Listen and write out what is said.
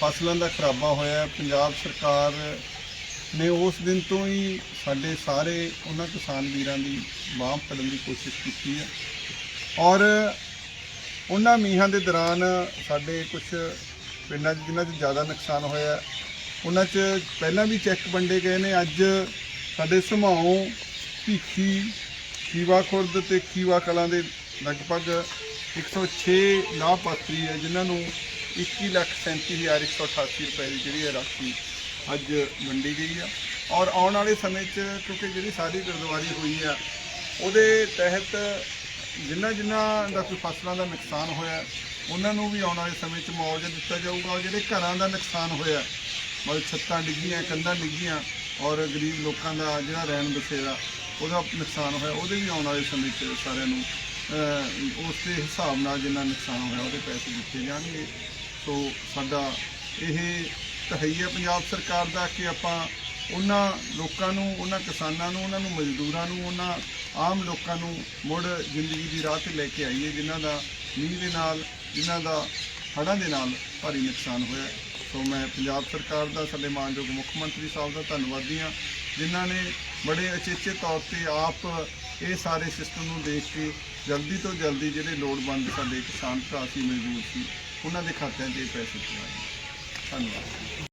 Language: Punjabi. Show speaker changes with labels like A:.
A: ਫਸਲਾਂ ਦਾ ਖਰਾਬਾ ਹੋਇਆ ਪੰਜਾਬ ਸਰਕਾਰ ਨੇ ਉਸ ਦਿਨ ਤੋਂ ਹੀ ਸਾਡੇ ਸਾਰੇ ਉਹਨਾਂ ਕਿਸਾਨ ਵੀਰਾਂ ਦੀ ਬਾਂਹ ਫੜਨ ਦੀ ਕੋਸ਼ਿਸ਼ ਕੀਤੀ ਹੈ। ਔਰ ਉਹਨਾਂ ਮੀਂਹਾਂ ਦੇ ਦੌਰਾਨ ਸਾਡੇ ਕੁਝ ਪਿੰਡਾਂ 'ਚ ਜਿਨ੍ਹਾਂ 'ਚ ਜ਼ਿਆਦਾ ਨੁਕਸਾਨ ਹੋਇਆ ਉਹਨਾਂ 'ਚ ਪਹਿਲਾਂ ਵੀ ਚੈੱਕ ਵੰਡੇ ਗਏ ਨੇ। ਅੱਜ ਸਾਡੇ ਸਮਾਉ ਭੀਖੀ ਖੀਵਾ ਖੁਰਦ ਤੇ ਖੀਵਾ ਕਲਾਂ ਦੇ ਲਗਭਗ 106 ਲਾਭਪਾਤਰੀ ਹੈ, ਜਿਨ੍ਹਾਂ ਨੂੰ 21,37,188 ਰੁਪਏ ਦੀ ਜਿਹੜੀ ਹੈ ਰਾਸ਼ੀ ਅੱਜ ਵੰਡੀ ਗਈ ਆ। ਔਰ ਆਉਣ ਵਾਲੇ ਸਮੇਂ 'ਚ ਕਿਉਂਕਿ ਜਿਹੜੀ ਸਾਰੀ ਗੁਰਦੁਆਰੀ ਹੋਈ ਆ ਉਹਦੇ ਤਹਿਤ ਜਿਨ੍ਹਾਂ ਜਿਨ੍ਹਾਂ ਦਾ ਕੋਈ ਫਸਲਾਂ ਦਾ ਨੁਕਸਾਨ ਹੋਇਆ ਉਹਨਾਂ ਨੂੰ ਵੀ ਆਉਣ ਵਾਲੇ ਸਮੇਂ 'ਚ ਮੁਆਵਜ਼ਾ ਦਿੱਤਾ ਜਾਊਗਾ। ਔਰ ਜਿਹੜੇ ਘਰਾਂ ਦਾ ਨੁਕਸਾਨ ਹੋਇਆ ਮਤਲਬ ਛੱਤਾਂ ਡਿੱਗੀਆਂ ਕੰਧਾਂ ਡਿੱਗੀਆਂ ਔਰ ਗਰੀਬ ਲੋਕਾਂ ਦਾ ਜਿਹੜਾ ਰਹਿਣ ਬਸੇਰਾ ਉਹਦਾ ਨੁਕਸਾਨ ਹੋਇਆ ਉਹਦੇ ਵੀ ਆਉਣ ਵਾਲੇ ਸਮੇਂ 'ਚ ਸਾਰਿਆਂ ਨੂੰ ਉਸ ਦੇ ਹਿਸਾਬ ਨਾਲ ਜਿੰਨਾ ਨੁਕਸਾਨ ਹੋਇਆ ਉਹਦੇ ਪੈਸੇ ਦਿੱਤੇ ਜਾਣਗੇ। ਸੋ ਸਾਡਾ ਇਹ ਤਹਈਆ ਪੰਜਾਬ ਸਰਕਾਰ ਦਾ ਕਿ ਆਪਾਂ ਉਹਨਾਂ ਲੋਕਾਂ ਨੂੰ, ਉਹਨਾਂ ਕਿਸਾਨਾਂ ਨੂੰ, ਉਹਨਾਂ ਨੂੰ ਮਜ਼ਦੂਰਾਂ ਨੂੰ, ਉਹਨਾਂ ਆਮ ਲੋਕਾਂ ਨੂੰ ਮੁੜ ਜ਼ਿੰਦਗੀ ਦੀ ਰਾਹ ਤੇ ਲੈ ਕੇ ਆਈਏ, ਜਿਨ੍ਹਾਂ ਦਾ ਮੀਂਹ ਦੇ ਨਾਲ, ਜਿਨ੍ਹਾਂ ਦਾ ਹੜ੍ਹਾਂ ਦੇ ਨਾਲ ਭਾਰੀ ਨੁਕਸਾਨ ਹੋਇਆ। ਸੋ ਮੈਂ ਪੰਜਾਬ ਸਰਕਾਰ ਦਾ, ਸਾਡੇ ਮਾਨਯੋਗ ਮੁੱਖ ਮੰਤਰੀ ਸਾਹਿਬ ਦਾ ਧੰਨਵਾਦੀ ਹਾਂ, ਜਿਨ੍ਹਾਂ ਨੇ ਬੜੇ ਅਚੇਚੇ ਤੌਰ ਤੇ ਆਪ ਇਹ ਸਾਰੇ ਸਿਸਟਮ ਨੂੰ ਦੇਖ ਕੇ ਜਲਦੀ ਤੋਂ ਜਲਦੀ ਜਿਹੜੇ ਲੋੜਵੰਦ ਸਾਡੇ ਕਿਸਾਨ ਭਰਾ ਸੀ, ਮਜ਼ਦੂਰ ਸੀ ਉਹਨਾਂ ਦੇ ਖਾਤਿਆਂ 'ਚ ਇਹ ਪੈਸੇ ਪਵਾਏ ਧੰਨਵਾਦ।